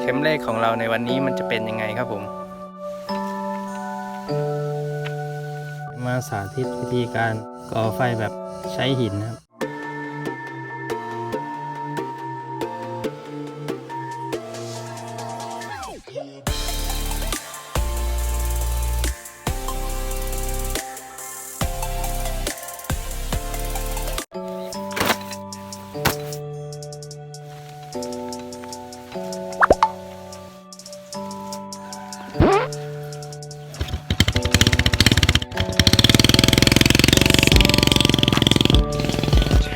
เข็มเลขของเราในวันนี้มันจะเป็นยังไงครับผม มาสาธิตวิธีการก่อไฟแบบใช้หินนะครับ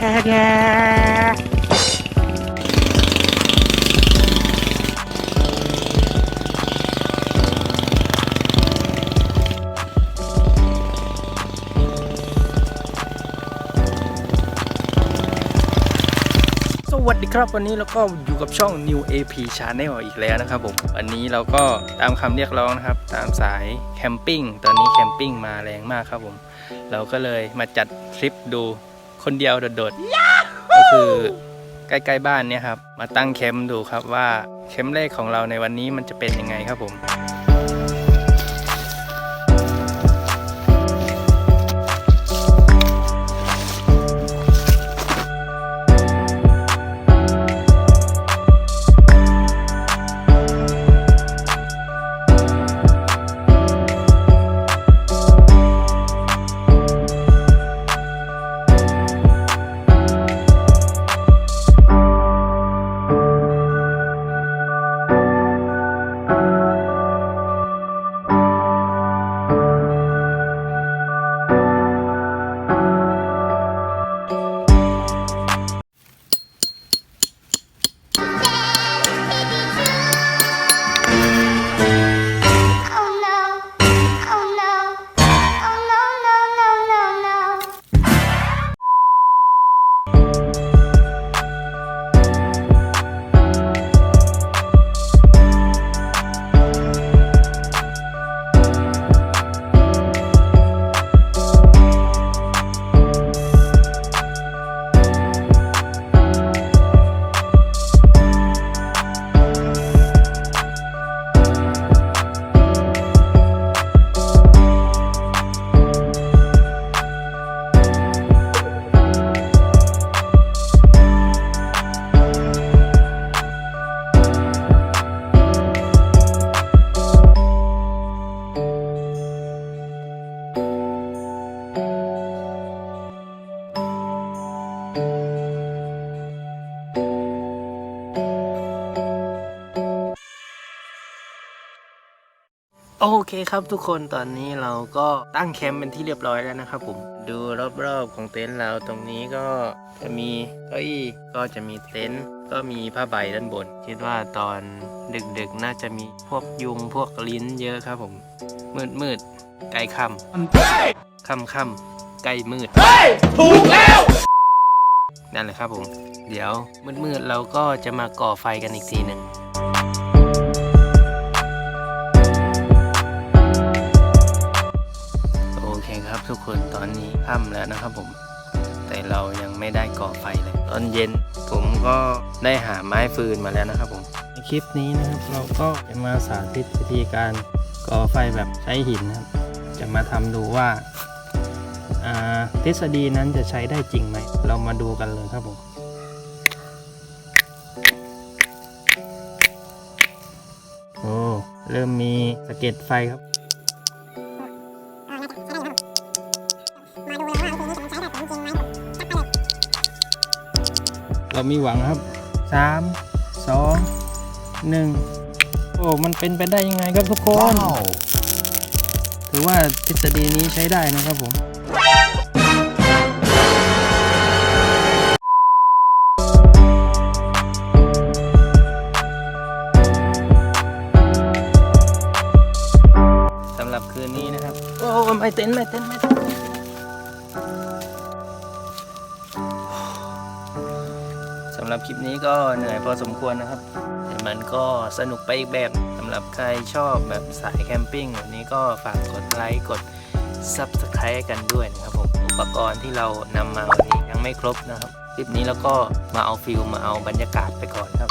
สวัสดีครับวันนี้เราก็อยู่กับช่อง New AP Channel อีกแล้วนะครับผมวันนี้เราก็ตามคำเรียกร้องนะครับ ตามสายแคมปิ้งตอนนี้แคมปิ้งมาแรงมากครับผม เราก็เลยมาจัดทริปดู คนเดียวโดดๆก็คือใกล้ๆบ้านเนี่ยครับ มาตั้งแคมป์ดูครับว่าแคมป์แรกของเราในวันนี้มันจะเป็นยังไงครับผม โอเคครับทุกคนตอนนี้เราก็ตั้งแคมป์เป็นที่เรียบร้อยแล้วนะครับผมดูรอบๆของเต็นท์เราตรงนี้ก็จะมีเก้าอี้ก็จะมีเต็นท์ก็มีผ้าใบด้านบน คิดว่าตอนดึกๆน่าจะมีพวกยุงพวกลิ้นเยอะครับผม มืดมืดๆใกล้ค่ำค่ำค่ำๆใกล้มืดถูกแล้วนั่นแหละครับผม เดี๋ยวมืดๆเราก็จะมาก่อไฟกันอีกทีหนึ่ง คนตอนนี้ค่ำแล้วนะครับผม แต่เรายังไม่ได้ก่อไฟเลย ตอนเย็นผมก็ได้หาไม้ฟืนมาแล้วนะครับผมในคลิปนี้นะครับเราก็จะมาสาธิตวิธีการก่อไฟแบบใช้หินนะครับจะมาทำดูว่าทฤษฎีนั้นจะใช้ได้จริงไหม เรามาดูกันเลยครับผมโอ้เริ่มมีสะเก็ดไฟครับ เรามีหวังครับสามสองหนึ่งโอ้มันเป็นไปได้ยังไงครับทุกคน ถือว่าทฤษฎีนี้ใช้ได้นะครับผมสำหรับคืนนี้นะครับ โอ้ไม่เต้นไม่เต้นไม่เต้น สำหรับคลิปนี้ก็เหนื่อยพอสมควรนะครับ แต่มันก็สนุกไปอีกแบบสำหรับใครชอบแบบสายแคมปิ้งแบบนี้ก็ฝากกดไลค์กด Subscribe กันด้วยนะครับผมอุปกรณ์ที่เรานำมาวันนี้ยังไม่ครบนะครับคลิปนี้แล้วก็มาเอาฟิลมาเอาบรรยากาศไปก่อนครับ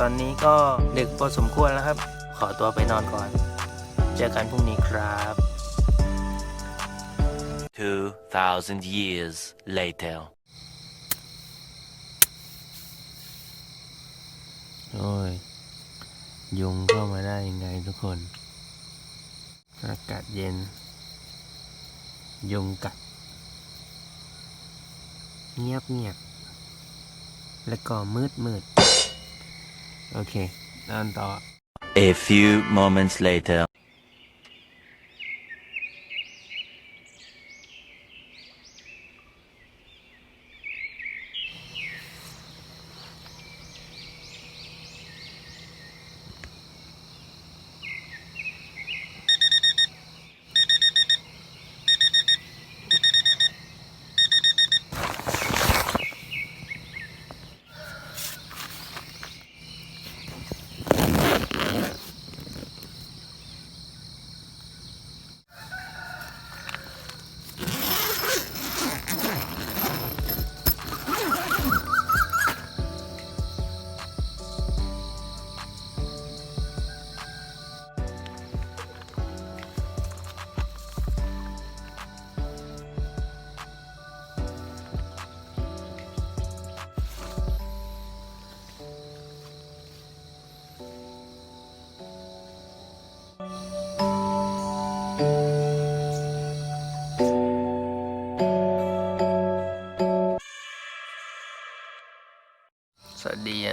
ตอนนี้ก็ดึกพอสมควรแล้วครับ ขอตัวไปนอนก่อน เจอกันพรุ่งนี้ครับ 2,000 years later. โอ้ย ยุงเข้ามาได้ยังไงทุกคน อากาศเย็น ยุงกัด เงียบเงียบ แล้วก็มืดมืด โอเค นอนต่อ A few moments later.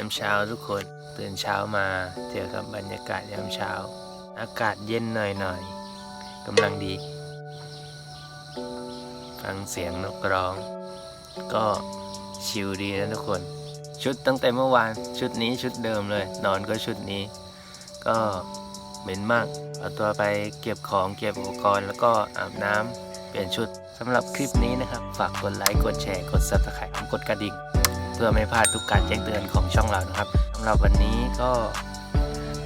ามเช้าทุกคน ตื่นเช้ามาเจอกับบรรยากาศยามเช้า อากาศเย็นหน่อยๆกำลังดี ฟังเสียงนกร้อง ก็ชิลดีนะทุกคน ชุดตั้งแต่เมื่อวานชุดนี้ชุดเดิมเลย นอนก็ชุดนี้ ก็เหม็นมากเอาตัวไปเก็บของเก็บอุปกรณ์แล้วก็อาบน้ำเปลี่ยนชุดสำหรับคลิปนี้นะครับ ฝากกดไลค์ กดแชร์ กด subscribe กดกระดิ่ง เพื่อไม่พลาดทุกการแจ้งเตือนของช่องเรานะครับสำหรับวันนี้ก็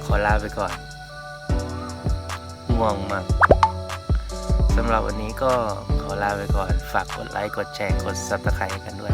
ขอลาไปก่อนง่วงมากสำหรับวันนี้ก็ขอลาไปก่อน ฝากกดไลค์ กดแชร์ กด subscribe กันด้วย